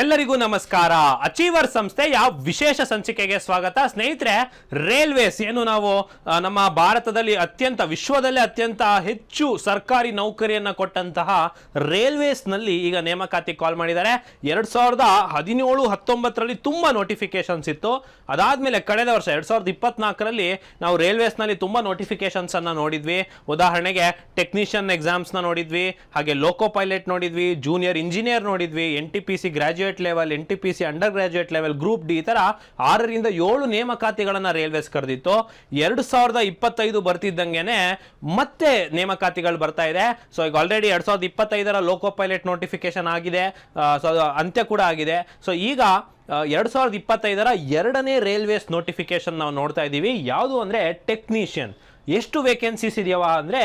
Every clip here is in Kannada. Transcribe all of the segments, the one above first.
ಎಲ್ಲರಿಗೂ ನಮಸ್ಕಾರ. ಅಚೀವರ್ ಸಂಸ್ಥೆಯ ವಿಶೇಷ ಸಂಚಿಕೆಗೆ ಸ್ವಾಗತ. ಸ್ನೇಹಿತರೆ ರೈಲ್ವೇಸ್ ಏನು ನಾವು ನಮ್ಮ ಭಾರತದಲ್ಲಿ ಅತ್ಯಂತ, ವಿಶ್ವದಲ್ಲೇ ಅತ್ಯಂತ ಹೆಚ್ಚು ಸರ್ಕಾರಿ ನೌಕರಿಯನ್ನ ಕೊಟ್ಟಂತಹ ರೈಲ್ವೇಸ್ನಲ್ಲಿ ಈಗ ನೇಮಕಾತಿ ಕಾಲ್ ಮಾಡಿದ್ದಾರೆ. ಎರಡ್ ಸಾವಿರದ ಹದಿನೇಳು, ಹತ್ತೊಂಬತ್ತರಲ್ಲಿ ತುಂಬಾ ನೋಟಿಫಿಕೇಶನ್ಸ್ ಇತ್ತು. ಅದಾದ್ಮೇಲೆ ಕಳೆದ ವರ್ಷ ಎರಡ್ ಸಾವಿರದ ಇಪ್ಪತ್ನಾಲ್ಕರಲ್ಲಿ ನಾವು ರೈಲ್ವೇಸ್ನಲ್ಲಿ ತುಂಬಾ ನೋಟಿಫಿಕೇಶನ್ಸ್ ಅನ್ನ ನೋಡಿದ್ವಿ. ಉದಾಹರಣೆಗೆ ಟೆಕ್ನಿಷಿಯನ್ ಎಕ್ಸಾಮ್ಸ್ನ ನೋಡಿದ್ವಿ. ಹಾಗೆ ಲೋಕೋ ಪೈಲಟ್ ನೋಡಿದ್ವಿ. ಜೂನಿಯರ್ ಇಂಜಿನಿಯರ್ ನೋಡಿದ್ವಿ. N T P C graduate level N T P C undergraduate level group D ಈ ತರ ಆರರಿಂದ ಏಳು ನೇಮಕಾತಿಗಳನ್ನ ರೈಲ್ವೇಸ್ ಕರೆದಿತ್ತು. ಎರಡು ಸಾವಿರದ ಇಪ್ಪತ್ತೈದು ಬರ್ತಿದ್ದಂಗೆ ಮತ್ತೆ ನೇಮಕಾತಿಗಳು ಬರ್ತಾ ಇದೆ. ಸೊ ಈಗ ಆಲ್ರೆಡಿ ಎರಡ್ ಸಾವಿರದ ಇಪ್ಪತ್ತೈದರ ಲೋಕೋ ಪೈಲಟ್ ನೋಟಿಫಿಕೇಶನ್ ಆಗಿದೆ ಸೊ ಅಂತ್ಯ ಕೂಡ ಆಗಿದೆ. ಸೊ ಈಗ ಎರಡು ಸಾವಿರದ ಇಪ್ಪತ್ತೈದರ ಎರಡನೇ ರೈಲ್ವೇಸ್ ನೋಟಿಫಿಕೇಶನ್ ನಾವು ನೋಡ್ತಾ ಇದ್ದೀವಿ. ಯಾವುದು ಅಂದರೆ ಟೆಕ್ನಿಷಿಯನ್ ಎಷ್ಟು ವೇಕೆನ್ಸೀಸ್ ಇದೆಯವ ಅಂದರೆ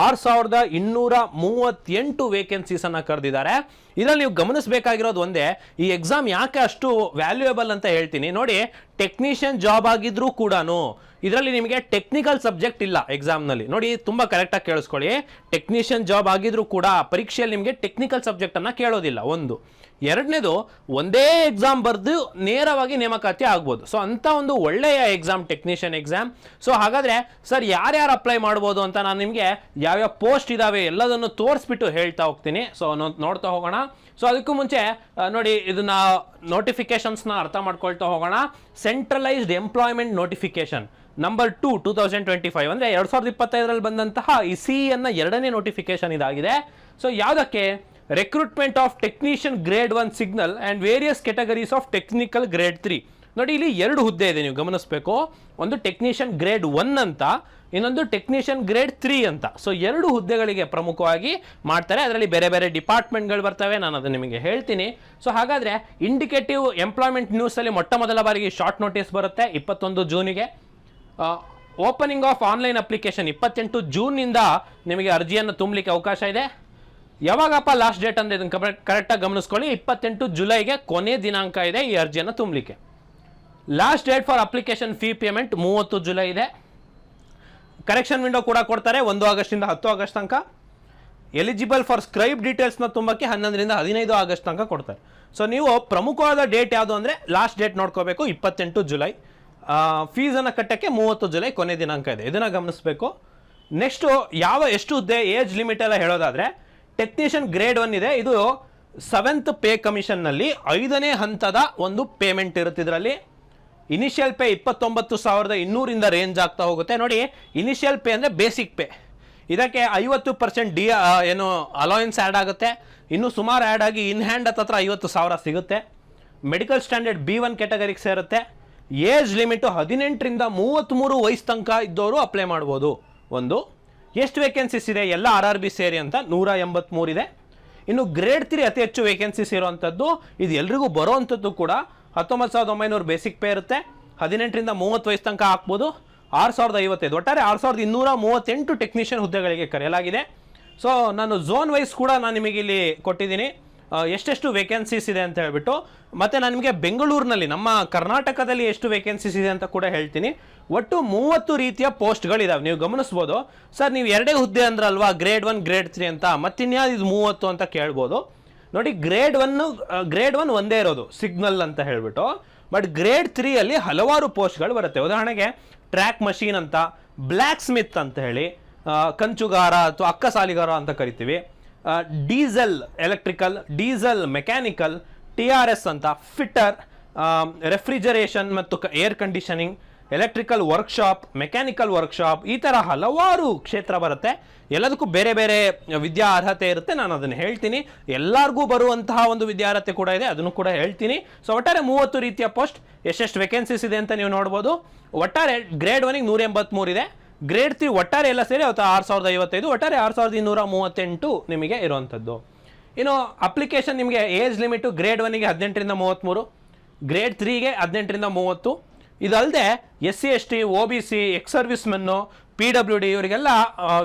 ಆರು ಸಾವಿರದ ಇನ್ನೂರ ಮೂವತ್ತೆಂಟು ವೇಕೆನ್ಸೀಸನ್ನು ಕರೆದಿದ್ದಾರೆ. ಇದರಲ್ಲಿ ನೀವು ಗಮನಿಸಬೇಕಾಗಿರೋದು ಒಂದೇ, ಈ ಎಕ್ಸಾಮ್ ಯಾಕೆ ಅಷ್ಟು ವ್ಯಾಲ್ಯೂಯಬಲ್ ಅಂತ ಹೇಳ್ತೀನಿ. ನೋಡಿ ಟೆಕ್ನಿಷಿಯನ್ ಜಾಬ್ ಆಗಿದ್ರೂ ಕೂಡ ಇದರಲ್ಲಿ ನಿಮಗೆ ಟೆಕ್ನಿಕಲ್ ಸಬ್ಜೆಕ್ಟ್ ಇಲ್ಲ ಎಕ್ಸಾಮ್ನಲ್ಲಿ ನೋಡಿ, ತುಂಬ ಕರೆಕ್ಟಾಗಿ ಕೇಳಿಸ್ಕೊಳ್ಳಿ. ಟೆಕ್ನಿಷಿಯನ್ ಜಾಬ್ ಆಗಿದ್ರೂ ಕೂಡ ಪರೀಕ್ಷೆಯಲ್ಲಿ ನಿಮಗೆ ಟೆಕ್ನಿಕಲ್ ಸಬ್ಜೆಕ್ಟನ್ನು ಕೇಳೋದಿಲ್ಲ, ಒಂದು. ಎರಡನೇದು, ಒಂದೇ ಎಕ್ಸಾಮ್ ಬರೆದು ನೇರವಾಗಿ ನೇಮಕಾತಿ ಆಗ್ಬೋದು. ಸೊ ಅಂತ ಒಂದು ಒಳ್ಳೆಯ ಎಕ್ಸಾಮ್ ಟೆಕ್ನಿಷಿಯನ್ ಎಕ್ಸಾಮ್ ಸೊ ಹಾಗಾದರೆ, ಸರ್, ಯಾರ್ಯಾರು ಅಪ್ಲೈ ಮಾಡ್ಬೋದು ಅಂತ ನಾನು ನಿಮಗೆ ಯಾವ್ಯಾವ ಪೋಸ್ಟ್ ಇದಾವೆ ಎಲ್ಲದನ್ನು ತೋರಿಸ್ಬಿಟ್ಟು ಹೇಳ್ತಾ ಹೋಗ್ತೀನಿ. ಸೊ ನೋಡ್ತಾ ಹೋಗೋಣ. ಸೊ ಅದಕ್ಕೂ ಮುಂಚೆ ನೋಡಿ, ಇದನ್ನ ನೋಟಿಫಿಕೇಶನ್ಸ್ನ ಅರ್ಥ ಮಾಡ್ಕೊಳ್ತಾ ಹೋಗೋಣ. Centralised employment notification number two two thousand twenty five ಅಂದರೆ ಎರಡು ಸಾವಿರದ ಇಪ್ಪತ್ತೈದರಲ್ಲಿ ಬಂದಂತಹ ಈ ಸಿ ಅನ್ನ ಎರಡನೇ ನೋಟಿಫಿಕೇಶನ್ ಇದಾಗಿದೆ. ಸೊ ಯಾವುದಕ್ಕೆ? Recruitment of technician grade one signal and various categories of technical grade three ನೋಡಿ, ಇಲ್ಲಿ ಎರಡು ಹುದ್ದೆ ಇದೆ ನೀವು ಗಮನಿಸಬೇಕು. ಒಂದು ಟೆಕ್ನಿಷಿಯನ್ ಗ್ರೇಡ್ ಒನ್ ಅಂತ ಇನ್ನೊಂದು ಟೆಕ್ನಿಷಿಯನ್ ಗ್ರೇಡ್ ತ್ರೀ ಅಂತ. ಸೊ ಎರಡು ಹುದ್ದೆಗಳಿಗೆ ಪ್ರಮುಖವಾಗಿ ಮಾಡ್ತಾರೆ. ಅದರಲ್ಲಿ ಬೇರೆ ಬೇರೆ ಡಿಪಾರ್ಟ್ಮೆಂಟ್ಗಳು ಬರ್ತವೆ. ನಾನು ಅದನ್ನು ನಿಮಗೆ ಹೇಳ್ತೀನಿ. ಸೊ ಹಾಗಾದರೆ ಇಂಡಿಕೇಟಿವ್ ಎಂಪ್ಲಾಯ್ಮೆಂಟ್ ನ್ಯೂಸಲ್ಲಿ ಮೊಟ್ಟ ಮೊದಲ ಬಾರಿಗೆ ಶಾರ್ಟ್ ನೋಟಿಸ್ ಬರುತ್ತೆ. ಇಪ್ಪತ್ತೊಂದು ಜೂನಿಗೆ. ಓಪನಿಂಗ್ ಆಫ್ ಆನ್ಲೈನ್ ಅಪ್ಲಿಕೇಶನ್ ಇಪ್ಪತ್ತೆಂಟು ಜೂನ್ನಿಂದ ನಿಮಗೆ ಅರ್ಜಿಯನ್ನು ತುಂಬಲಿಕ್ಕೆ ಅವಕಾಶ ಇದೆ. ಯಾವಾಗಪ್ಪ ಲಾಸ್ಟ್ ಡೇಟ್ ಅಂದರೆ ಇದನ್ನು ಕರೆಕ್ಟಾಗಿ ಗಮನಿಸ್ಕೊಳ್ಳಿ. ಇಪ್ಪತ್ತೆಂಟು ಜುಲೈಗೆ ಕೊನೆ ದಿನಾಂಕ ಇದೆ ಈ ಅರ್ಜಿಯನ್ನು ತುಂಬಲಿಕ್ಕೆ. Last date for application fee payment ಮೂವತ್ತು ಜುಲೈ ಇದೆ. ಕರೆಕ್ಷನ್ ವಿಂಡೋ ಕೂಡ ಕೊಡ್ತಾರೆ, ಒಂದು ಆಗಸ್ಟಿಂದ ಹತ್ತು ಆಗಸ್ಟ್ ತನಕ. ಎಲಿಜಿಬಲ್ ಫಾರ್ ಸ್ಕ್ರೈಬ್ ಡೀಟೇಲ್ಸ್ನ ತುಂಬಕ್ಕೆ ಹನ್ನೊಂದರಿಂದ ಹದಿನೈದು ಆಗಸ್ಟ್ ತನಕ ಕೊಡ್ತಾರೆ. ಸೊ ನೀವು ಪ್ರಮುಖವಾದ ಡೇಟ್ ಯಾವುದು ಅಂದರೆ ಲಾಸ್ಟ್ ಡೇಟ್ ನೋಡ್ಕೋಬೇಕು, ಇಪ್ಪತ್ತೆಂಟು ಜುಲೈ. ಫೀಸನ್ನು ಕಟ್ಟಕ್ಕೆ ಮೂವತ್ತು ಜುಲೈ ಕೊನೆ ದಿನಾಂಕ ಇದೆ. ಇದನ್ನು ಗಮನಿಸಬೇಕು. ನೆಕ್ಸ್ಟು ಯಾವ ಎಷ್ಟು ಹುದ್ದೆ ಏಜ್ ಲಿಮಿಟ್ ಎಲ್ಲ ಹೇಳೋದಾದರೆ ಟೆಕ್ನಿಷಿಯನ್ ಗ್ರೇಡ್ ಒನ್ ಇದೆ. ಇದು ಸೆವೆಂತ್ ಪೇ ಕಮಿಷನ್ನಲ್ಲಿ ಐದನೇ ಹಂತದ ಒಂದು ಪೇಮೆಂಟ್ ಇರುತ್ತೆ ಇದರಲ್ಲಿ. ಇನಿಷಿಯಲ್ ಪೇ ಇಪ್ಪತ್ತೊಂಬತ್ತು ಸಾವಿರದ ಇನ್ನೂರಿಂದ ರೇಂಜ್ ಆಗ್ತಾ ಹೋಗುತ್ತೆ. ನೋಡಿ ಇನಿಷಿಯಲ್ ಪೇ ಅಂದರೆ ಬೇಸಿಕ್ ಪೇ ಇದಕ್ಕೆ ಐವತ್ತು ಪರ್ಸೆಂಟ್ ಡಿ ಏನು ಅಲೋಯನ್ಸ್ ಆ್ಯಡ್ ಆಗುತ್ತೆ. ಇನ್ನು ಸುಮಾರು ಆ್ಯಡ್ ಆಗಿ ಇನ್ ಹ್ಯಾಂಡ್ ಹತ್ತತ್ರ ಐವತ್ತು ಸಾವಿರ ಸಿಗುತ್ತೆ. ಮೆಡಿಕಲ್ ಸ್ಟ್ಯಾಂಡರ್ಡ್ ಬಿ ಒನ್ ಕ್ಯಾಟಗರಿಗೆ ಸೇರುತ್ತೆ. ಏಜ್ ಲಿಮಿಟು ಹದಿನೆಂಟರಿಂದ ಮೂವತ್ತ್ಮೂರು ವಯಸ್ಸು ತನಕ ಇದ್ದವರು ಅಪ್ಲೈ ಮಾಡ್ಬೋದು. ಒಂದು, ಎಷ್ಟು ವೇಕೆನ್ಸೀಸ್ ಇದೆ? ಎಲ್ಲ ಆರ್ ಆರ್ ಬಿ ಸೇರಿ ಅಂತ ನೂರ ಎಂಬತ್ತ್ಮೂರಿದೆ ಇನ್ನು ಗ್ರೇಡ್ ತ್ರೀ ಅತಿ ಹೆಚ್ಚು ವೇಕೆನ್ಸೀಸ್ ಇರುವಂಥದ್ದು, ಇದು ಎಲ್ರಿಗೂ ಬರೋವಂಥದ್ದು ಕೂಡ ಹತ್ತೊಂಬತ್ತು ಸಾವಿರದ ಒಂಬೈನೂರು ಬೇಸಿಕ್ ಪೇ ಇರುತ್ತೆ. ಹದಿನೆಂಟರಿಂದ ಮೂವತ್ತು ವಯಸ್ಸು ತನಕ ಹಾಕ್ಬೋದು. ಆರು ಸಾವಿರದ ಐವತ್ತೈದು. ಒಟ್ಟಾರೆ ಆರು ಸಾವಿರದ ಇನ್ನೂರ ಮೂವತ್ತೆಂಟು ಟೆಕ್ನಿಷಿಯನ್ ಹುದ್ದೆಗಳಿಗೆ ಕರೆಯಲಾಗಿದೆ. ಸೊ ನಾನು ಝೋನ್ ವೈಸ್ ಕೂಡ ನಾನು ನಿಮಗೆ ಇಲ್ಲಿ ಕೊಟ್ಟಿದ್ದೀನಿ. ಎಷ್ಟೆಷ್ಟು ವೇಕೆನ್ಸೀಸ್ ಇದೆ ಅಂತ ಹೇಳ್ಬಿಟ್ಟು. ಮತ್ತು ನಾನು ನಿಮಗೆ ಬೆಂಗಳೂರಿನಲ್ಲಿ, ನಮ್ಮ ಕರ್ನಾಟಕದಲ್ಲಿ ಎಷ್ಟು ವೇಕೆನ್ಸೀಸ್ ಇದೆ ಅಂತ ಕೂಡ ಹೇಳ್ತೀನಿ. ಒಟ್ಟು ಮೂವತ್ತು ರೀತಿಯ ಪೋಸ್ಟ್ಗಳಿದ್ದಾವೆ ನೀವು ಗಮನಿಸ್ಬೋದು. ಸರ್, ನೀವು ಎರಡೇ ಹುದ್ದೆ ಅಂದ್ರಲ್ವಾ? ಗ್ರೇಡ್ ಒನ್ ಗ್ರೇಡ್ ತ್ರೀ ಅಂತ. ಮತ್ತಿನ್ಯಾವ್ದು ಇದು ಮೂವತ್ತು ಅಂತ ಕೇಳ್ಬೋದು. ನೋಡಿ ಗ್ರೇಡ್ ಒನ್ನು ಗ್ರೇಡ್ ಒನ್ ಒಂದೇ ಇರೋದು ಸಿಗ್ನಲ್ ಅಂತ ಹೇಳಿಬಿಟ್ಟು. ಬಟ್ ಗ್ರೇಡ್ ತ್ರೀಯಲ್ಲಿ ಹಲವಾರು ಪೋಸ್ಟ್ಗಳು ಬರುತ್ತೆ. ಉದಾಹರಣೆಗೆ ಟ್ರ್ಯಾಕ್ ಮಷೀನ್ ಅಂತ ಬ್ಲ್ಯಾಕ್ ಸ್ಮಿತ್ ಅಂತ ಹೇಳಿ ಕಂಚುಗಾರ ಅಥವಾ ಅಕ್ಕಸಾಲಿಗಾರ ಅಂತ ಕರಿತೀವಿ. Diesel electrical diesel mechanical T R S ಅಂತ ಫಿಟ್ಟರ್ ರೆಫ್ರಿಜರೇಷನ್ ಮತ್ತು air conditioning electrical workshop mechanical workshop ಈ ಥರ ಹಲವಾರು ಕ್ಷೇತ್ರ ಬರುತ್ತೆ. ಎಲ್ಲದಕ್ಕೂ ಬೇರೆ ಬೇರೆ ವಿದ್ಯಾ ಅರ್ಹತೆ ಇರುತ್ತೆ. ನಾನು ಅದನ್ನು ಹೇಳ್ತೀನಿ. ಎಲ್ಲರಿಗೂ ಬರುವಂತಹ ಒಂದು ವಿದ್ಯಾರ್ಹತೆ ಕೂಡ ಇದೆ. ಅದನ್ನು ಕೂಡ ಹೇಳ್ತೀನಿ. ಸೊ ಒಟ್ಟಾರೆ ಮೂವತ್ತು ರೀತಿಯ ಪೋಸ್ಟ್ ಎಷ್ಟೆಷ್ಟು ವೇಕೆನ್ಸೀಸ್ ಇದೆ ಅಂತ ನೀವು ನೋಡ್ಬೋದು. ಒಟ್ಟಾರೆ ಗ್ರೇಡ್ ಒನಿಗೆ ನೂರ ಎಂಬತ್ತ್ಮೂರು ಇದೆ. ಗ್ರೇಡ್ ತ್ರೀ ಒಟ್ಟಾರೆ ಎಲ್ಲ ಸೇರಿ ಅವತ್ತು ಆರು ಸಾವಿರದ ಐವತ್ತೈದು, ಒಟ್ಟಾರೆ ಆರು ಸಾವಿರದ ಇನ್ನೂರ ಮೂವತ್ತೆಂಟು ನಿಮಗೆ ಇರುವಂಥದ್ದು. ಇನ್ನು ಅಪ್ಲಿಕೇಶನ್ ನಿಮಗೆ ಏಜ್ ಲಿಮಿಟು ಗ್ರೇಡ್ ಒನಿಗೆ ಹದಿನೆಂಟರಿಂದ ಮೂವತ್ತ್ಮೂರು ಗ್ರೇಡ್ ತ್ರೀಗೆ ಹದಿನೆಂಟರಿಂದ ಮೂವತ್ತು ಇದಲ್ಲದೆ S C S T O B C, ex ಸರ್ವಿಸ್ಮೆನ್ನು, P W D ಇವರಿಗೆಲ್ಲ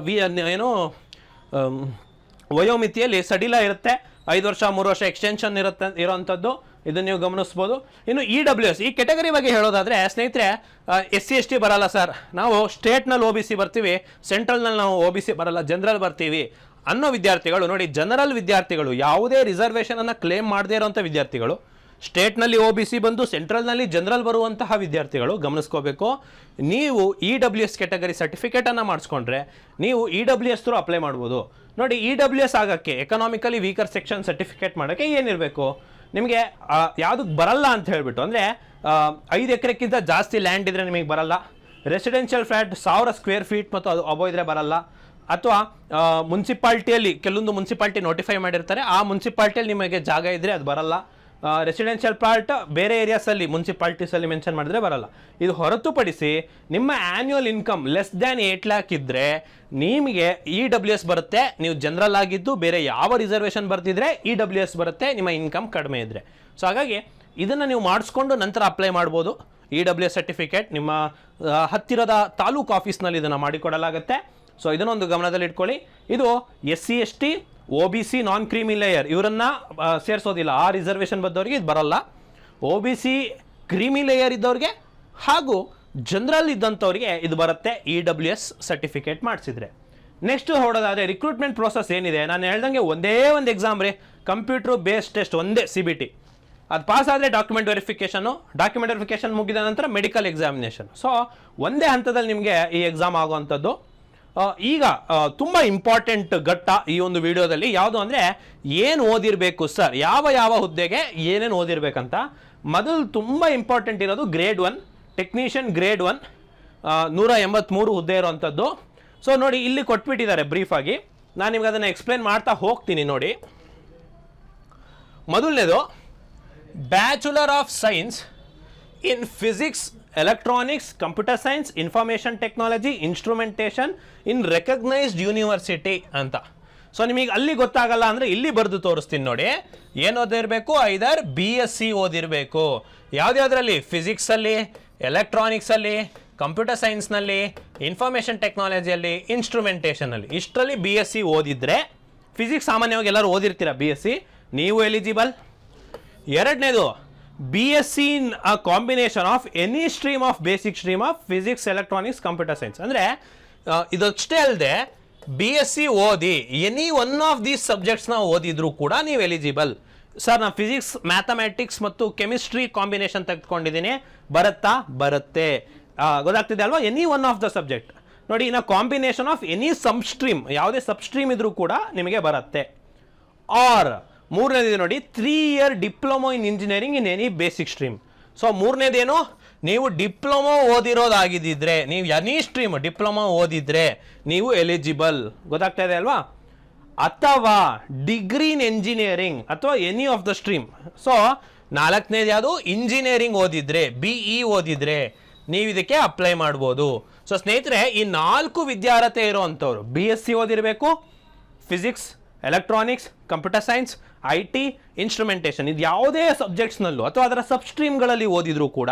ವಿ ಏನು ವಯೋಮಿತಿಯಲ್ಲಿ ಸಡಿಲ ಇರುತ್ತೆ. ಐದು ವರ್ಷ, ಮೂರು ವರ್ಷ ಎಕ್ಸ್ಟೆನ್ಷನ್ ಇರುತ್ತೆ ಇರೋವಂಥದ್ದು ಇದನ್ನು ನೀವು ಗಮನಿಸ್ಬೋದು. ಇನ್ನು ಇ ಡಬ್ಲ್ಯೂ ಎಸ್, ಈ ಕೆಟಗರಿ ಬಗ್ಗೆ ಹೇಳೋದಾದರೆ, ಸ್ನೇಹಿತರೆ ಎಸ್ ಸಿ ಎಸ್ ಟಿ ಬರಲ್ಲ ಸರ್. ನಾವು ಸ್ಟೇಟ್ನಲ್ಲಿ ಒ ಬಿ ಸಿ ಬರ್ತೀವಿ, ಸೆಂಟ್ರಲ್ನಲ್ಲಿ ನಾವು ಒ ಬಿ ಸಿ ಬರಲ್ಲ, ಜನರಲ್ ಬರ್ತೀವಿ ಅನ್ನೋ ವಿದ್ಯಾರ್ಥಿಗಳು ನೋಡಿ, ಜನರಲ್ ವಿದ್ಯಾರ್ಥಿಗಳು ಯಾವುದೇ ರಿಸರ್ವೇಷನನ್ನು ಕ್ಲೇಮ್ ಮಾಡದೇ ಇರೋಂಥ ವಿದ್ಯಾರ್ಥಿಗಳು ಸ್ಟೇಟ್ನಲ್ಲಿ ಒ ಬಿ ಸಿ ಬಂದು ಸೆಂಟ್ರಲ್ನಲ್ಲಿ ಜನರಲ್ ಬರುವಂತಹ ವಿದ್ಯಾರ್ಥಿಗಳು, ಗಮನಿಸ್ಕೋಬೇಕು. ನೀವು ಇ ಡಬ್ಲ್ಯೂ ಎಸ್ ಕ್ಯಾಟಗರಿ ಸರ್ಟಿಫಿಕೇಟನ್ನು ಮಾಡಿಸ್ಕೊಂಡ್ರೆ ನೀವು E W S through apply ಮಾಡ್ಬೋದು. ನೋಡಿ, ಇ ಡಬ್ಲ್ಯೂ ಎಸ್ ಆಗೋಕ್ಕೆ ಎಕನಾಮಿಕಲಿ ವೀಕರ್ ಸೆಕ್ಷನ್ ಸರ್ಟಿಫಿಕೇಟ್ ಮಾಡೋಕ್ಕೆ ಏನಿರಬೇಕು? ನಿಮಗೆ ಯಾವುದಕ್ಕೆ ಬರಲ್ಲ ಅಂತ ಹೇಳ್ಬಿಟ್ಟು, ಅಂದರೆ ಐದು ಎಕರೆಕ್ಕಿಂತ ಜಾಸ್ತಿ ಲ್ಯಾಂಡ್ ಇದ್ದರೆ ನಿಮಗೆ ಬರಲ್ಲ. ರೆಸಿಡೆನ್ಷಿಯಲ್ ಫ್ಲ್ಯಾಟ್ ಸಾವಿರ ಸ್ಕ್ವೇರ್ ಫೀಟ್ ಮತ್ತು ಅದು ಅಬೋ ಇದ್ರೆ ಬರಲ್ಲ. ಅಥವಾ ಮುನ್ಸಿಪಾಲ್ಟಿಯಲ್ಲಿ ಕೆಲವೊಂದು ಮುನ್ಸಿಪಾಲ್ಟಿ ನೋಟಿಫೈ ಮಾಡಿರ್ತಾರೆ, ಆ ಮುನ್ಸಿಪಾಲ್ಟಿಯಲ್ಲಿ ನಿಮಗೆ ಜಾಗ ಇದ್ದರೆ ಅದು ಬರಲ್ಲ. ರೆಸಿಡೆನ್ಷಿಯಲ್ ಪಾರ್ಟ್ ಬೇರೆ ಏರಿಯಾಸಲ್ಲಿ ಮುನ್ಸಿಪಾಲ್ಟೀಸಲ್ಲಿ ಮೆನ್ಷನ್ ಮಾಡಿದ್ರೆ ಬರಲ್ಲ. ಇದು ಹೊರತುಪಡಿಸಿ ನಿಮ್ಮ annual income less than eight lakh ಇದ್ದರೆ ನಿಮಗೆ ಇ ಡಬ್ಲ್ಯೂ ಎಸ್ ಬರುತ್ತೆ, ನೀವು ಜನರಲ್ ಆಗಿದ್ದು ಬೇರೆ ಯಾವ ರಿಸರ್ವೇಷನ್ ಬರ್ತಿದ್ರೆ ಇ ಡಬ್ಲ್ಯೂ ಎಸ್ ಬರುತ್ತೆ, ನಿಮ್ಮ ಇನ್ಕಮ್ ಕಡಿಮೆ ಇದ್ದರೆ ಸೊ ಹಾಗಾಗಿ ಇದನ್ನು ನೀವು ಮಾಡಿಸ್ಕೊಂಡು ನಂತರ ಅಪ್ಲೈ ಮಾಡ್ಬೋದು. ಇ ಡಬ್ಲ್ಯೂ ಎಸ್ ಸರ್ಟಿಫಿಕೇಟ್ ನಿಮ್ಮ ಹತ್ತಿರದ ತಾಲೂಕು ಆಫೀಸ್ನಲ್ಲಿ ಇದನ್ನು ಮಾಡಿಕೊಡಲಾಗುತ್ತೆ. ಸೊ ಇದನ್ನೊಂದು ಗಮನದಲ್ಲಿ ಇಟ್ಕೊಳ್ಳಿ ಇದು S C S T O B C non creamy layer ಇವರನ್ನ ಸೇರಿಸೋದಿಲ್ಲ. ಆ ರಿಸರ್ವೇಷನ್ ಬಂದವರಿಗೆ ಇದು ಬರಲ್ಲ. O B C creamy layer ಇದ್ದವ್ರಿಗೆ ಹಾಗೂ ಜನರಲ್ ಇದ್ದಂಥವ್ರಿಗೆ ಇದು ಬರುತ್ತೆ. ಇ ಡಬ್ಲ್ಯೂ ಎಸ್ ಸರ್ಟಿಫಿಕೇಟ್ ಮಾಡಿಸಿದ್ರೆ. ನೆಕ್ಸ್ಟ್ ಹೊಡೋದಾದ್ರೆ ರಿಕ್ರೂಟ್ಮೆಂಟ್ ಪ್ರೋಸೆಸ್ ಏನಿದೆ? ನಾನು ಹೇಳ್ದಂಗೆ ಒಂದೇ ಒಂದು ಎಕ್ಸಾಮ್ ರೀ. ಕಂಪ್ಯೂಟ್ರ್ ಬೇಸ್ ಟೆಸ್ಟ್ ಒಂದೇ ಸಿ ಬಿ ಟಿ ಅದು ಪಾಸ್ ಆದರೆ ಡಾಕ್ಯುಮೆಂಟ್ ವೆರಿಫಿಕೇಷನು ಡಾಕ್ಯುಮೆಂಟ್ ವೆರಿಫಿಕೇಷನ್ ಮುಗಿದ ನಂತರ ಮೆಡಿಕಲ್ ಎಕ್ಸಾಮಿನೇಷನ್ ಸೊ ಒಂದೇ ಹಂತದಲ್ಲಿ ನಿಮಗೆ ಈ ಎಕ್ಸಾಮ್ ಆಗುವಂಥದ್ದು. ಈಗ ತುಂಬ ಇಂಪಾರ್ಟೆಂಟ್ ಘಟ್ಟ ಈ ಒಂದು ವಿಡಿಯೋದಲ್ಲಿ. ಯಾವುದು ಅಂದರೆ, ಏನು ಓದಿರಬೇಕು ಸರ್ ಯಾವ ಯಾವ ಹುದ್ದೆಗೆ ಏನೇನು ಓದಿರಬೇಕಂತ. ಮೊದಲು ತುಂಬ ಇಂಪಾರ್ಟೆಂಟ್ ಇರೋದು grade one technician grade one ನೂರ ಎಂಬತ್ತ್ಮೂರು ಹುದ್ದೆ ಇರೋವಂಥದ್ದು ಸೊ ನೋಡಿ, ಇಲ್ಲಿ ಕೊಟ್ಬಿಟ್ಟಿದ್ದಾರೆ ಬ್ರೀಫಾಗಿ ನಾನು ನಿಮ್ಗೆ ಅದನ್ನು ಎಕ್ಸ್ಪ್ಲೇನ್ ಮಾಡ್ತಾ ಹೋಗ್ತೀನಿ ನೋಡಿ. ಮೊದಲನೇದು bachelor of science in physics electronics computer science information technology instrumentation in recognised university ಅಂತ. ಸೊ ನಿಮಗೆ ಅಲ್ಲಿ ಗೊತ್ತಾಗಲ್ಲ ಅಂದರೆ ಇಲ್ಲಿ ಬರೆದು ತೋರಿಸ್ತೀನಿ ನೋಡಿ. ಏನು ಓದಿರಬೇಕು? ಐದರ್ ಬಿ ಎಸ್ ಸಿ ಓದಿರಬೇಕು. ಯಾವುದ್ಯಾವುದ್ರಲ್ಲಿ ಫಿಸಿಕ್ಸಲ್ಲಿ ಎಲೆಕ್ಟ್ರಾನಿಕ್ಸಲ್ಲಿ ಕಂಪ್ಯೂಟರ್ ಸೈನ್ಸ್ನಲ್ಲಿ ಇನ್ಫಾರ್ಮೇಷನ್ ಟೆಕ್ನಾಲಜಿಯಲ್ಲಿ ಇನ್ಸ್ಟ್ರೂಮೆಂಟೇಷನಲ್ಲಿ ಇಷ್ಟರಲ್ಲಿ ಬಿ ಎಸ್ ಸಿ ಓದಿದರೆ ಫಿಸಿಕ್ಸ್ ಸಾಮಾನ್ಯವಾಗಿ ಎಲ್ಲರೂ ಓದಿರ್ತೀರ ಬಿ ಎಸ್ ಸಿ ನೀವು ಎಲಿಜಿಬಲ್ ಎರಡನೇದು B S C combination of any stream of basic stream of physics electronics computer science ಅಂದರೆ ಇದಷ್ಟೇ ಅಲ್ಲದೆ ಬಿ ಎಸ್ ಸಿ ಓದಿ ಎನಿ ಒನ್ ಆಫ್ ದೀಸ್ ಸಬ್ಜೆಕ್ಟ್ಸ್ನ ಓದಿದ್ರು ಕೂಡ ನೀವು ಎಲಿಜಿಬಲ್ ಸರ್, ನಾನು ಫಿಸಿಕ್ಸ್ ಮ್ಯಾಥಮೆಟಿಕ್ಸ್ ಮತ್ತು ಕೆಮಿಸ್ಟ್ರಿ ಕಾಂಬಿನೇಷನ್ ತೆಗೆದುಕೊಂಡಿದ್ದೀನಿ. ಬರುತ್ತಾ? ಬರುತ್ತೆ. ಗೊತ್ತಾಗ್ತಿದೆ ಅಲ್ವಾ? Any one of the subject ನೋಡಿ, ಇನ್ನು ಕಾಂಬಿನೇಷನ್ ಆಫ್ ಎನಿ ಸಬ್ಸ್ಟ್ರೀಮ್ ಯಾವುದೇ ಸಬ್ಸ್ಟ್ರೀಮ್ ಇದ್ರೂ ಕೂಡ ನಿಮಗೆ ಬರುತ್ತೆ. ಆರ್ ಮೂರನೇದು ನೋಡಿ three year diploma in engineering in any basic stream so ಮೂರನೇದೇನು? ನೀವು ಡಿಪ್ಲೊಮೊ ಓದಿರೋದಾಗಿದ್ದಿದ್ರೆ, ನೀವು ಎನಿ ಸ್ಟ್ರೀಮ್ ಡಿಪ್ಲೊಮೊ ಓದಿದರೆ, ನೀವು ಎಲಿಜಿಬಲ್ ಗೊತ್ತಾಗ್ತಾ ಇದೆ ಅಲ್ವಾ? ಅಥವಾ ಡಿಗ್ರಿ ಇನ್ ಎಂಜಿನಿಯರಿಂಗ್ ಅಥವಾ any of the stream so ನಾಲ್ಕನೇದು ಯಾವುದು? ಇಂಜಿನಿಯರಿಂಗ್ ಓದಿದರೆ ಬಿ ಇ ಓದಿದ್ರೆ, ನೀವು ಇದಕ್ಕೆ ಅಪ್ಲೈ ಮಾಡ್ಬೋದು. ಸೊ ಸ್ನೇಹಿತರೆ, ಈ ನಾಲ್ಕು ವಿದ್ಯಾರ್ಹತೆ ಇರೋವಂಥವ್ರು B S C ಓದಿರಬೇಕು physics electronics computer science I T instrumentation ಇದು ಯಾವುದೇ ಸಬ್ಜೆಕ್ಟ್ಸ್ನಲ್ಲೂ ಅಥವಾ ಅದರ ಸಬ್ಸ್ಟ್ರೀಮ್ಗಳಲ್ಲಿ ಓದಿದರೂ ಕೂಡ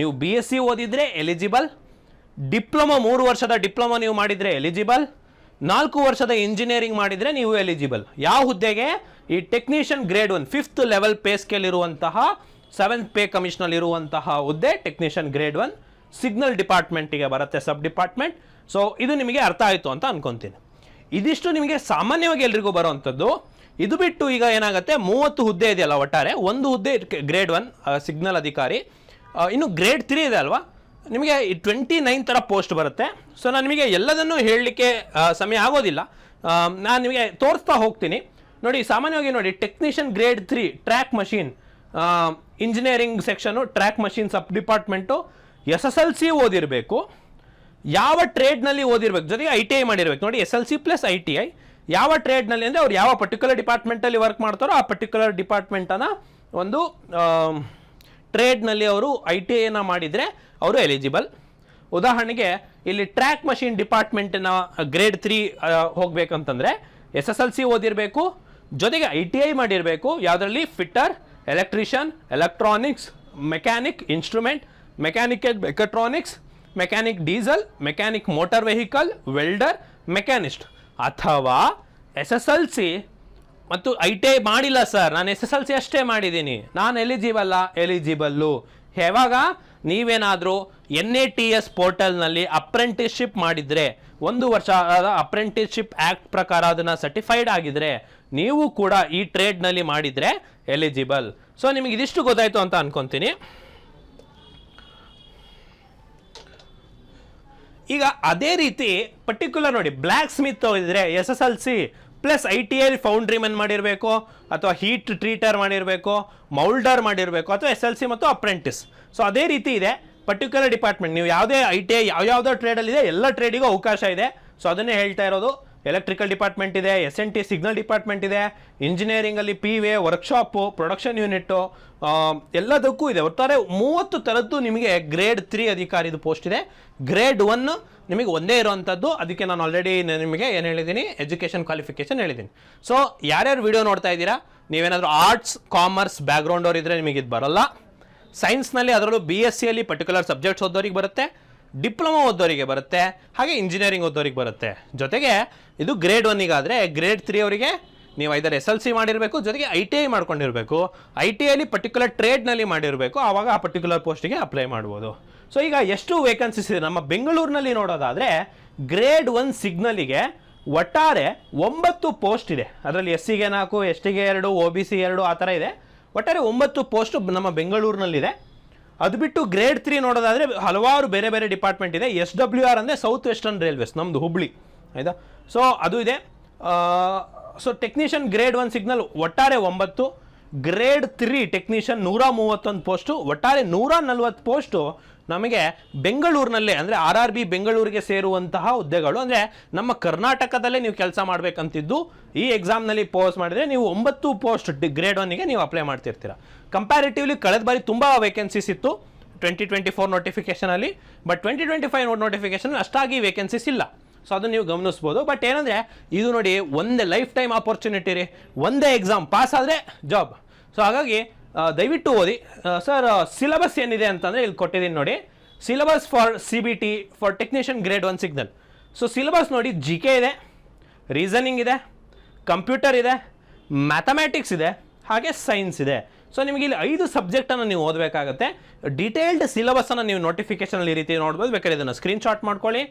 ನೀವು ಬಿ ಎಸ್ ಸಿ ಓದಿದ್ರೆ ಎಲಿಜಿಬಲ್ ಡಿಪ್ಲೊಮಾ ಮೂರು ವರ್ಷದ ಡಿಪ್ಲೊಮಾ ನೀವು ಮಾಡಿದರೆ ಎಲಿಜಿಬಲ್ ನಾಲ್ಕು ವರ್ಷದ ಇಂಜಿನಿಯರಿಂಗ್ ಮಾಡಿದರೆ ನೀವು ಎಲಿಜಿಬಲ್ ಯಾವ ಹುದ್ದೆಗೆ? ಈ technician grade one fifth level pay scale ಇರುವಂತಹ ಸೆವೆಂತ್ ಪೇ ಕಮಿಷನಲ್ಲಿ ಇರುವಂತಹ ಹುದ್ದೆ ಟೆಕ್ನಿಷಿಯನ್ ಗ್ರೇಡ್ ಒನ್ ಸಿಗ್ನಲ್ ಡಿಪಾರ್ಟ್ಮೆಂಟಿಗೆ ಬರುತ್ತೆ ಸಬ್ ಡಿಪಾರ್ಟ್ಮೆಂಟ್ ಸೊ ಇದು ನಿಮಗೆ ಅರ್ಥ ಆಯಿತು ಅಂತ ಅನ್ಕೊಂತೀನಿ. ಇದಿಷ್ಟು ನಿಮಗೆ ಸಾಮಾನ್ಯವಾಗಿ ಎಲ್ರಿಗೂ ಬರುವಂಥದ್ದು. ಇದು ಬಿಟ್ಟು ಈಗ ಏನಾಗುತ್ತೆ, ಮೂವತ್ತು ಹುದ್ದೆ ಇದೆಯಲ್ಲ ಒಟ್ಟಾರೆ, ಒಂದು ಹುದ್ದೆ ಗ್ರೇಡ್ ಒನ್ ಸಿಗ್ನಲ್ ಅಧಿಕಾರಿ. ಇನ್ನು ಗ್ರೇಡ್ ತ್ರೀ ಇದೆ ಅಲ್ವಾ? ನಿಮಗೆ ಟ್ವೆಂಟಿ ನೈನ್ ಥರ ಪೋಸ್ಟ್ ಬರುತ್ತೆ. ಸೊ ನಾನು ನಿಮಗೆ ಎಲ್ಲದನ್ನೂ ಹೇಳಲಿಕ್ಕೆ ಸಮಯ ಆಗೋದಿಲ್ಲ. ನಾನು ನಿಮಗೆ ತೋರಿಸ್ತಾ ಹೋಗ್ತೀನಿ. ನೋಡಿ, ಸಾಮಾನ್ಯವಾಗಿ ನೋಡಿ technician grade three track machine engineering section track machine sub department S S L C ಓದಿರಬೇಕು. ಯಾವ ಟ್ರೇಡ್ನಲ್ಲಿ ಓದಿರ್ಬೇಕು? ಜೊತೆಗೆ ಐ ಟಿ ಐ ಮಾಡಿರ್ಬೇಕು. ನೋಡಿ S L C plus I T I ಯಾವ ಟ್ರೇಡ್ನಲ್ಲಿ ಅಂದರೆ ಅವ್ರು ಯಾವ ಪರ್ಟಿಕ್ಯುಲರ್ ಡಿಪಾರ್ಟ್ಮೆಂಟಲ್ಲಿ ವರ್ಕ್ ಮಾಡ್ತಾರೋ ಆ ಪರ್ಟಿಕ್ಯುಲರ್ ಡಿಪಾರ್ಟ್ಮೆಂಟನ್ನು ಒಂದು ಟ್ರೇಡ್ನಲ್ಲಿ ಅವರು ಐ ಟಿ ಐನ ಮಾಡಿದರೆ ಅವರು ಎಲಿಜಿಬಲ್ ಉದಾಹರಣೆಗೆ, ಇಲ್ಲಿ ಟ್ರ್ಯಾಕ್ ಮಷಿನ್ ಡಿಪಾರ್ಟ್ಮೆಂಟಿನ ಗ್ರೇಡ್ ತ್ರೀ ಹೋಗ್ಬೇಕಂತಂದರೆ ಎಸ್ ಎಸ್ ಎಲ್ ಸಿ ಓದಿರಬೇಕು, ಜೊತೆಗೆ ಐ ಟಿ ಐ ಮಾಡಿರಬೇಕು, ಯಾವುದರಲ್ಲಿ? Fitter electrician electronics mechanic instrument mechanical mechatronics mechanic diesel, mechanic motor vehicle, welder, machinist ಅಥವಾ ಎಸ್ ಎಸ್ ಎಲ್ ಸಿ ಮತ್ತು ಐ ಟಿ ಐ ಮಾಡಿಲ್ಲ ಸರ್. ನಾನು ಎಸ್ ಎಸ್ ಎಲ್ ಸಿ ಅಷ್ಟೇ ಮಾಡಿದ್ದೀನಿ. ನಾನು ಎಲಿಜಿಬಲ್ಲ ಎಲಿಜಿಬಲ್ಲು. ಯಾವಾಗ? ನೀವೇನಾದರೂ ಎನ್ ಎ ಟಿ ಎಸ್ ಪೋರ್ಟಲ್ನಲ್ಲಿ ಅಪ್ರೆಂಟಿಸ್ಶಿಪ್ ಮಾಡಿದರೆ, ಒಂದು ವರ್ಷ ಅಪ್ರೆಂಟಿಸ್ಶಿಪ್ ಆ್ಯಕ್ಟ್ ಪ್ರಕಾರ ಅದನ್ನು ಸರ್ಟಿಫೈಡ್ ಆಗಿದರೆ, ನೀವು ಕೂಡ ಈ ಟ್ರೇಡ್ನಲ್ಲಿ ಮಾಡಿದರೆ ಎಲಿಜಿಬಲ್. ಸೊ, ನಿಮಗೆ ಇದಿಷ್ಟು ಗೊತ್ತಾಯ್ತು ಅಂತ ಅನ್ಕೊಂತೀನಿ. ಈಗ ಅದೇ ರೀತಿ ಪರ್ಟಿಕ್ಯುಲರ್ ನೋಡಿ ಬ್ಲ್ಯಾಕ್ ಸ್ಮಿತ್ ಇದ್ರೆ S S L C plus I T I foundryman ಮಾಡಿರಬೇಕು, ಅಥವಾ ಹೀಟ್ ಟ್ರೀಟರ್ ಮಾಡಿರಬೇಕು ಮೌಲ್ಡರ್ ಮಾಡಿರಬೇಕು, ಅಥವಾ ಎಸ್ ಎಲ್ ಸಿ ಮತ್ತು ಅಪ್ರೆಂಟಿಸ್ ಸೊ ಅದೇ ರೀತಿ ಇದೆ ಪರ್ಟಿಕ್ಯುಲರ್ ಡಿಪಾರ್ಟ್ಮೆಂಟ್ ನೀವು ಯಾವುದೇ ಐ ಟಿ ಐ ಯಾವ್ಯಾವುದೋ ಟ್ರೇಡಲ್ಲಿದೆ ಎಲ್ಲ ಟ್ರೇಡಿಗೂ ಅವಕಾಶ ಇದೆ. ಸೊ ಅದನ್ನೇ ಹೇಳ್ತಾ ಇರೋದು. ಎಲೆಕ್ಟ್ರಿಕಲ್ ಡಿಪಾರ್ಟ್ಮೆಂಟ್ ಇದೆ S N T signal department ಇದೆ ಇಂಜಿನಿಯರಿಂಗಲ್ಲಿ P way workshop production unit ಎಲ್ಲದಕ್ಕೂ ಇದೆ. ಒಟ್ಟಾರೆ ಮೂವತ್ತು ಥರದ್ದು ನಿಮಗೆ ಗ್ರೇಡ್ ತ್ರೀ ಅಧಿಕಾರಿದು ಪೋಸ್ಟ್ ಇದೆ. ಗ್ರೇಡ್ ಒನ್ ನಿಮಗೆ ಒಂದೇ ಇರುವಂಥದ್ದು. ಅದಕ್ಕೆ ನಾನು ಆಲ್ರೆಡಿ ನಿಮಗೆ ಏನು ಹೇಳಿದ್ದೀನಿ? ಎಜುಕೇಷನ್ ಕ್ವಾಲಿಫಿಕೇಷನ್ ಹೇಳಿದ್ದೀನಿ. ಸೊ ಯಾರ್ಯಾರು ವಿಡಿಯೋ ನೋಡ್ತಾ ಇದ್ದೀರಾ? ನೀವೇನಾದರೂ ಆರ್ಟ್ಸ್ ಕಾಮರ್ಸ್ ಬ್ಯಾಕ್ಗ್ರೌಂಡ್ ಅವ್ರು ಇದ್ದರೆ ನಿಮಗೆ ಇದು ಬರಲ್ಲ. ಸೈನ್ಸ್ನಲ್ಲಿ ಅದರಲ್ಲೂ ಬಿ ಎಸ್ ಸಿಯಲ್ಲಿ ಪರ್ಟಿಕ್ಯುಲರ್ ಸಬ್ಜೆಕ್ಟ್ಸ್ ಓದೋರಿಗೆ ಬರುತ್ತೆ. ಡಿಪ್ಲೊಮಾ ಓದೋರಿಗೆ ಬರುತ್ತೆ, ಹಾಗೆ ಇಂಜಿನಿಯರಿಂಗ್ ಓದೋರಿಗೆ ಬರುತ್ತೆ. ಜೊತೆಗೆ ಇದು ಗ್ರೇಡ್ ಒನ್ನಿಗಾದರೆ ಗ್ರೇಡ್ ತ್ರೀ ಅವರಿಗೆ ನೀವು ಐದರ ಎಸ್ ಎಲ್ ಸಿ ಮಾಡಿರಬೇಕು, ಜೊತೆಗೆ ಐ ಟಿ ಐ ಮಾಡ್ಕೊಂಡಿರಬೇಕು. ಐ ಟಿ ಐಲಿ ಪರ್ಟಿಕ್ಯುಲರ್ ಟ್ರೇಡ್ನಲ್ಲಿ ಮಾಡಿರಬೇಕು, ಆವಾಗ ಆ ಪರ್ಟಿಕ್ಯುಲರ್ ಪೋಸ್ಟಿಗೆ ಅಪ್ಲೈ ಮಾಡ್ಬೋದು. ಸೊ ಈಗ ಎಷ್ಟು ವೇಕೆನ್ಸೀಸ್ ಇದೆ? ನಮ್ಮ ಬೆಂಗಳೂರಿನಲ್ಲಿ ನೋಡೋದಾದರೆ ಗ್ರೇಡ್ ಒನ್ ಸಿಗ್ನಲಿಗೆ ಒಟ್ಟಾರೆ ಒಂಬತ್ತು ಪೋಸ್ಟ್ ಇದೆ. ಅದರಲ್ಲಿ ಎಸ್ ಸಿಗೆ ನಾಲ್ಕು ಎಸ್ ಟಿಗೆ ಎರಡು ಒ ಬಿ ಸಿ ಎರಡು, ಆ ಥರ ಇದೆ. ಒಟ್ಟಾರೆ ಒಂಬತ್ತು ಪೋಸ್ಟ್ ನಮ್ಮ ಬೆಂಗಳೂರಿನಲ್ಲಿದೆ. ಅದು ಬಿಟ್ಟು ಗ್ರೇಡ್ ತ್ರೀ ನೋಡೋದಾದರೆ ಹಲವಾರು ಬೇರೆ ಬೇರೆ ಡಿಪಾರ್ಟ್ಮೆಂಟ್ ಇದೆ. ಎಸ್ ಡಬ್ಲ್ಯೂ ಆರ್ ಅಂದರೆ ಸೌತ್ ವೆಸ್ಟರ್ನ್ ರೈಲ್ವೇಸ್ ನಮ್ಮದು ಹುಬ್ಳಿ. ಆಯಿತಾ? ಸೊ ಅದು ಇದೆ. So technician grade one signal ಒಟ್ಟಾರೆ ಒಂಬತ್ತು ಗ್ರೇಡ್ ತ್ರೀ ಟೆಕ್ನಿಷಿಯನ್ ನೂರ ಮೂವತ್ತೊಂದು ಪೋಸ್ಟು ಒಟ್ಟಾರೆ ನೂರ ನಲ್ವತ್ತು ಪೋಸ್ಟು ನಮಗೆ ಬೆಂಗಳೂರಿನಲ್ಲೇ, ಅಂದರೆ ಆರ್ ಆರ್ ಬಿ ಬೆಂಗಳೂರಿಗೆ ಸೇರುವಂತಹ ಹುದ್ದೆಗಳು, ಅಂದರೆ ನಮ್ಮ ಕರ್ನಾಟಕದಲ್ಲೇ ನೀವು ಕೆಲಸ ಮಾಡಬೇಕಂತಿದ್ದು, ಈ ಎಕ್ಸಾಮ್ನಲ್ಲಿ ಪೋಸ್ಟ್ ಮಾಡಿದರೆ ನೀವು ಒಂಬತ್ತು ಪೋಸ್ಟ್ ಗ್ರೇಡ್ ಒನ್ನಿಗೆ ನೀವು ಅಪ್ಲೈ ಮಾಡ್ತಿರ್ತೀರ. ಕಂಪ್ಯಾರಿಟಿವ್ಲಿ ಕಳೆದ ಬಾರಿ ತುಂಬ ವೇಕೆನ್ಸೀಸ್ ಇತ್ತು twenty twenty four ನೋಟಿಫಿಕೇಷನಲ್ಲಿ but twenty twenty five notification ಅಷ್ಟಾಗಿ ವೇಕೆನ್ಸೀಸ್ ಇಲ್ಲ. ಸೊ ಅದನ್ನು ನೀವು ಗಮನಿಸ್ಬೋದು. ಬಟ್ ಏನಂದರೆ, ಇದು ನೋಡಿ, ಒಂದೇ ಲೈಫ್ ಟೈಮ್ ಆಪರ್ಚುನಿಟಿ ರೀ. ಒಂದೇ ಎಕ್ಸಾಮ್ ಪಾಸ್ ಆದರೆ ಜಾಬ್ ಸೊ ಹಾಗಾಗಿ ದಯವಿಟ್ಟು ಓದಿ. ಸರ್ ಸಿಲೆಬಸ್ ಏನಿದೆ ಅಂತಂದರೆ ಇಲ್ಲಿ ಕೊಟ್ಟಿದ್ದೀನಿ ನೋಡಿ. Syllabus for C B T for technician grade one signal. So, syllabus ನೋಡಿ ಜಿ ಕೆ ಇದೆ ರೀಸನಿಂಗ್ ಇದೆ, ಕಂಪ್ಯೂಟರ್ ಇದೆ ಮ್ಯಾಥಮ್ಯಾಟಿಕ್ಸ್ ಇದೆ, ಹಾಗೆ ಸೈನ್ಸ್ ಇದೆ. ಸೊ, ನಿಮಗೆ ಇಲ್ಲಿ ಐದು ಸಬ್ಜೆಕ್ಟನ್ನು ನೀವು ಓದಬೇಕಾಗತ್ತೆ. ಡೀಟೇಲ್ಡ್ ಸಿಲೆಬಸ್ಸನ್ನು ನೀವು ನೋಟಿಫಿಕೇಶನಲ್ಲಿ ಈ ರೀತಿ ನೋಡ್ಬೋದು. ಬೇಕಾದ್ರೆ ಇದನ್ನು ಸ್ಕ್ರೀನ್ಶಾಟ್ ಮಾಡ್ಕೊಳ್ಳಿ.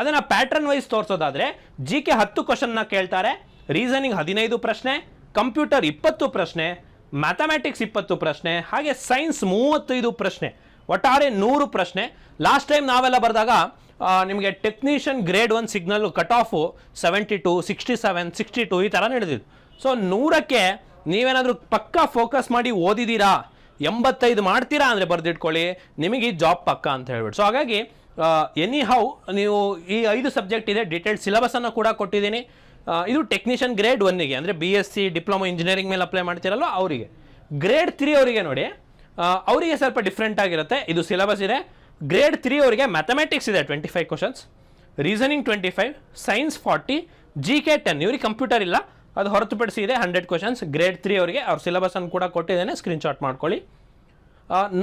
ಅದನ್ನು ಪ್ಯಾಟ್ರನ್ ವೈಸ್ ತೋರಿಸೋದಾದರೆ ಜಿ ಕೆ ಹತ್ತು ಕ್ವಶನ್ನ ಕೇಳ್ತಾರೆ. ರೀಸನಿಂಗ್ ಹದಿನೈದು ಪ್ರಶ್ನೆ ಕಂಪ್ಯೂಟರ್ ಇಪ್ಪತ್ತು ಪ್ರಶ್ನೆ ಮ್ಯಾಥಮ್ಯಾಟಿಕ್ಸ್ ಇಪ್ಪತ್ತು ಪ್ರಶ್ನೆ, ಹಾಗೆ ಸೈನ್ಸ್ ಮೂವತ್ತೈದು ಪ್ರಶ್ನೆ, ಒಟ್ಟಾರೆ ನೂರು ಪ್ರಶ್ನೆ. ಲಾಸ್ಟ್ ಟೈಮ್ ನಾವೆಲ್ಲ ಬರೆದಾಗ ನಿಮಗೆ technician grade one signal cut off seventy two sixty seven sixty two ಈ ಥರ ನಡೆದಿದ್ದು. ಸೊ ನೂರಕ್ಕೆ ನೀವೇನಾದರೂ ಪಕ್ಕ ಫೋಕಸ್ ಮಾಡಿ ಓದಿದ್ದೀರಾ ಎಂಬತ್ತೈದು ಮಾಡ್ತೀರಾ ಅಂದರೆ ಬರೆದಿಟ್ಕೊಳ್ಳಿ. ನಿಮಗೆ ಈ ಜಾಬ್ ಪಕ್ಕ ಅಂತ ಹೇಳ್ಬಿಟ್ಟು. ಸೊ ಹಾಗಾಗಿ ಎನಿ ಹೌ ನೀವು ಈ ಐದು ಸಬ್ಜೆಕ್ಟ್ ಇದೆ ಡೀಟೇಲ್ಡ್ ಸಿಲೆಬಸನ್ನು ಕೂಡ ಕೊಟ್ಟಿದ್ದೀನಿ. ಇದು ಟೆಕ್ನಿಷಿಯನ್ ಗ್ರೇಡ್ ಒನ್ನಿಗೆ ಅಂದರೆ B S C diploma engineering ಮೇಲೆ ಅಪ್ಲೈ ಮಾಡ್ತೀರಲ್ಲ ಅವರಿಗೆ. ಗ್ರೇಡ್ ತ್ರೀ ಅವರಿಗೆ ನೋಡಿ ಅವರಿಗೆ ಸ್ವಲ್ಪ ಡಿಫ್ರೆಂಟ್ ಆಗಿರುತ್ತೆ. ಇದು ಸಿಲೆಬಸ್ ಇದೆ. ಗ್ರೇಡ್ ತ್ರೀ ಅವರಿಗೆ ಮ್ಯಾಥಮೆಟಿಕ್ಸ್ ಇದೆ twenty five questions reasoning twenty five science forty G K ten ಇವ್ರಿಗೆ ಕಂಪ್ಯೂಟರ್ ಇಲ್ಲ. ಅದು ಹೊರತುಪಡಿಸಿ ಇದೆ ಹಂಡ್ರೆಡ್ ಕ್ವಶನ್ಸ್ ಗ್ರೇಡ್ ತ್ರೀ ಅವರಿಗೆ ಅವ್ರ ಸಿಲೆಬಸನ್ನು ಕೂಡ ಕೊಟ್ಟಿದ್ದೇನೆ. ಸ್ಕ್ರೀನ್ಶಾಟ್ ಮಾಡ್ಕೊಳ್ಳಿ.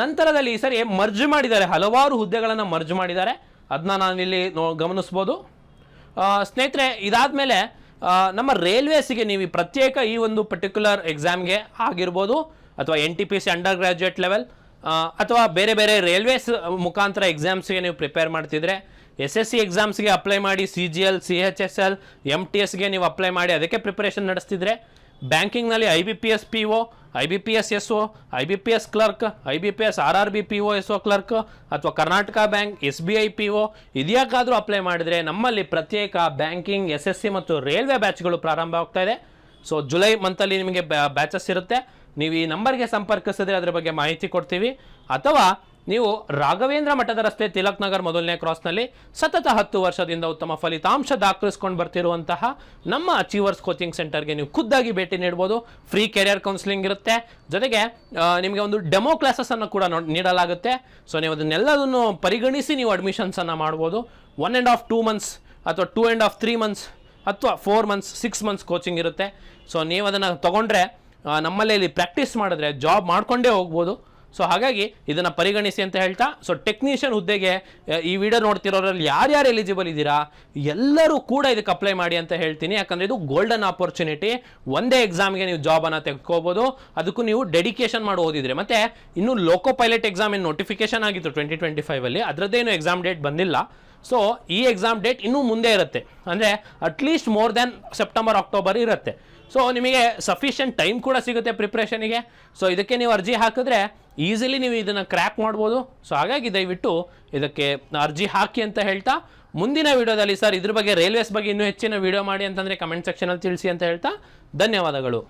ನಂತರದಲ್ಲಿ ಈ ಸರಿ ಮರ್ಜ್ ಮಾಡಿದ್ದಾರೆ. ಹಲವಾರು ಹುದ್ದೆಗಳನ್ನು ಮರ್ಜ್ ಮಾಡಿದ್ದಾರೆ. ಅದನ್ನ ನಾನಿಲ್ಲಿ ನೋ, ಗಮನಿಸ್ಬೋದು. ಸ್ನೇಹಿತರೆ ಇದಾದ ಇದಾದಮೇಲೆ ನಮ್ಮ ರೈಲ್ವೇಸಿಗೆ ನೀವು ಪ್ರತ್ಯೇಕ ಈ ಒಂದು ಪರ್ಟಿಕ್ಯುಲರ್ ಎಕ್ಸಾಮ್ಗೆ ಆಗಿರ್ಬೋದು, ಅಥವಾ N T P C undergraduate level ಅಥವಾ ಬೇರೆ ಬೇರೆ ರೈಲ್ವೇಸ್ ಮುಖಾಂತರ ಎಕ್ಸಾಮ್ಸ್ಗೆ ನೀವು ಪ್ರಿಪೇರ್ ಮಾಡ್ತಿದ್ರೆ ಎಸ್ ಎಸ್ ಸಿ ಎಕ್ಸಾಮ್ಸ್ಗೆ ಅಪ್ಲೈ ಮಾಡಿ C G L C H S L M T ಎಸ್ಗೆ ನೀವು ಅಪ್ಲೈ ಮಾಡಿ, ಅದಕ್ಕೆ ಪ್ರಿಪರೇಷನ್ ನಡೆಸ್ತಿದ್ರೆ ಬ್ಯಾಂಕಿಂಗ್ನಲ್ಲಿ I B P S P O I B P S S O I B P S clerk I B P S R R B P O S O clerk ಅಥವಾ Karnataka bank S B I P O ಇದ್ಯಾಕಾದರೂ apply ಮಾಡಿದರೆ ನಮ್ಮಲ್ಲಿ ಪ್ರತ್ಯೇಕ ಬ್ಯಾಂಕಿಂಗ್ ಎಸ್ ಎಸ್ ಸಿ ಮತ್ತು ರೈಲ್ವೆ ಬ್ಯಾಚ್ಗಳು ಪ್ರಾರಂಭ ಆಗ್ತಾ ಇದೆ. ಸೊ ಜುಲೈ ಮಂತಲ್ಲಿ ನಿಮಗೆ ಬ್ಯಾಚಸ್ ಇರುತ್ತೆ. ನೀವು ಈ ನಂಬರ್ಗೆ ಸಂಪರ್ಕಿಸಿದ್ರೆ ಅದರ ಬಗ್ಗೆ ಮಾಹಿತಿ ಕೊಡ್ತೀವಿ. ಅಥವಾ ನೀವು ರಾಘವೇಂದ್ರ ಮಠದ ರಸ್ತೆ ತಿಲಕ್ ನಗರ್ ಮೊದಲನೇ ಕ್ರಾಸ್ನಲ್ಲಿ ಸತತ ಹತ್ತು ವರ್ಷದಿಂದ ಉತ್ತಮ ಫಲಿತಾಂಶ ದಾಖಲಿಸ್ಕೊಂಡು ಬರ್ತಿರುವಂತಹ ನಮ್ಮ ಅಚೀವರ್ಸ್ ಕೋಚಿಂಗ್ ಸೆಂಟರ್ಗೆ ನೀವು ಖುದ್ದಾಗಿ ಭೇಟಿ ನೀಡ್ಬೋದು. ಫ್ರೀ ಕೆರಿಯರ್ ಕೌನ್ಸಿಲಿಂಗ್ ಇರುತ್ತೆ. ಜೊತೆಗೆ ನಿಮಗೆ ಒಂದು ಡೆಮೋ ಕ್ಲಾಸಸನ್ನು ಕೂಡ ನೋಡ್- ನೀಡಲಾಗುತ್ತೆ. ಸೊ ನೀವು ಅದನ್ನೆಲ್ಲದನ್ನು ಪರಿಗಣಿಸಿ ನೀವು ಅಡ್ಮಿಷನ್ಸನ್ನು ಮಾಡ್ಬೋದು. One and half two months ಅಥವಾ two and half three months ಅಥವಾ four months six months coaching ಇರುತ್ತೆ. ಸೊ ನೀವು ಅದನ್ನು ತೊಗೊಂಡ್ರೆ ನಮ್ಮಲ್ಲೇ ಇಲ್ಲಿ ಪ್ರಾಕ್ಟೀಸ್ ಮಾಡಿದ್ರೆ ಜಾಬ್ ಮಾಡ್ಕೊಂಡೇ ಹೋಗ್ಬೋದು. ಸೊ ಹಾಗಾಗಿ ಇದನ್ನ ಪರಿಗಣಿಸಿ ಅಂತ ಹೇಳ್ತಾ ಸೊ ಟೆಕ್ನಿಷಿಯನ್ ಹುದ್ದೆಗೆ ಈ ವಿಡಿಯೋ ನೋಡ್ತಿರೋರಲ್ಲಿ ಯಾರ್ಯಾರು ಎಲಿಜಿಬಲ್ ಇದ್ದೀರಾ, ಎಲ್ಲರೂ ಕೂಡ ಇದಕ್ಕೆ ಅಪ್ಲೈ ಮಾಡಿ ಅಂತ ಹೇಳ್ತೀನಿ. ಯಾಕಂದ್ರೆ ಇದು ಗೋಲ್ಡನ್ ಆಪರ್ಚುನಿಟಿ ಒಂದೇ ಎಕ್ಸಾಮ್ಗೆ ನೀವು ಜಾಬನ್ನು ತೆಗೆದುಕೋಬೋದು. ಅದಕ್ಕೂ ನೀವು ಡೆಡಿಕೇಶನ್ ಮಾಡಿ ಓದಿದ್ರೆ. ಮತ್ತೆ ಇನ್ನು ಲೋಕೋ ಪೈಲಟ್ ಎಕ್ಸಾಮ್ ಏನು ನೋಟಿಫಿಕೇಶನ್ ಆಗಿತ್ತು ಟ್ವೆಂಟಿ ಟ್ವೆಂಟಿ ಫೈವಲ್ಲಿ ಅದರದ್ದೇನು ಎಕ್ಸಾಮ್ ಡೇಟ್ ಬಂದಿಲ್ಲ. ಸೊ ಈ ಎಕ್ಸಾಮ್ ಡೇಟ್ ಇನ್ನೂ ಮುಂದೆ ಇರುತ್ತೆ. ಅಂದರೆ at least more than September October ಇರುತ್ತೆ. ಸೊ ನಿಮಗೆ ಸಫಿಷಿಯಂಟ್ ಟೈಮ್ ಕೂಡ ಸಿಗುತ್ತೆ ಪ್ರಿಪ್ರೇಷನಿಗೆ ಸೊ ಇದಕ್ಕೆ ನೀವು ಅರ್ಜಿ ಹಾಕಿದ್ರೆ ಈಸಿಲಿ ನೀವು ಇದನ್ನು ಕ್ರ್ಯಾಕ್ ಮಾಡ್ಬೋದು. ಸೊ ಹಾಗಾಗಿ ದಯವಿಟ್ಟು ಇದಕ್ಕೆ ಅರ್ಜಿ ಹಾಕಿ ಅಂತ ಹೇಳ್ತಾ, ಮುಂದಿನ ವಿಡಿಯೋದಲ್ಲಿ ಸರ್ ಇದ್ರ ಬಗ್ಗೆ ರೈಲ್ವೇಸ್ ಬಗ್ಗೆ ಇನ್ನೂ ಹೆಚ್ಚಿನ ವಿಡಿಯೋ ಮಾಡಿ ಅಂತಂದರೆ ಕಮೆಂಟ್ ಸೆಕ್ಷನಲ್ಲಿ ತಿಳಿಸಿ ಅಂತ ಹೇಳ್ತಾ, ಧನ್ಯವಾದಗಳು.